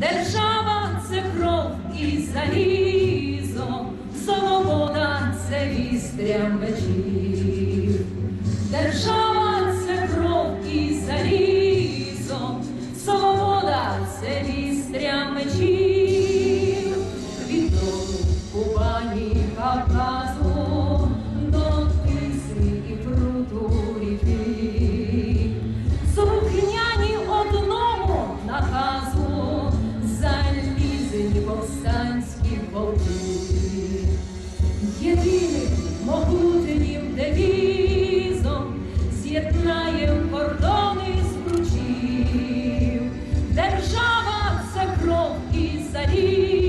Держава це кров і залізо, свобода це вістря мечів. Держава це кров і залізо, свобода це вістря мечів. Повстанські полки. Єдиним могутнім девізом з'єднаєм кордони з. Держава це кров і залізо,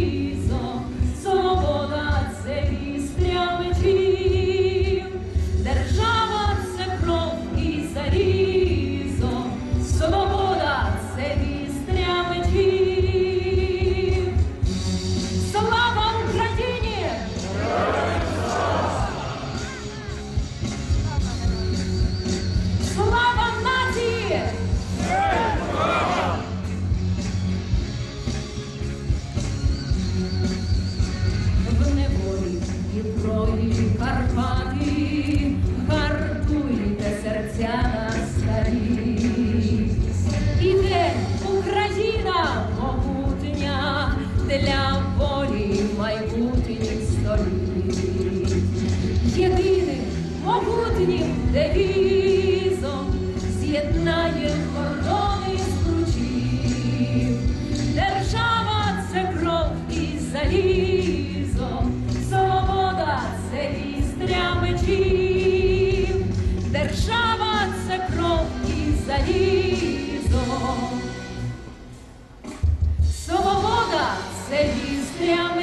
могутнім девізом з'єднає кордони з кручів. Держава це кров і залізо, свобода це вістря мечів, держава це кров і залізо. Свобода це вістря мечів.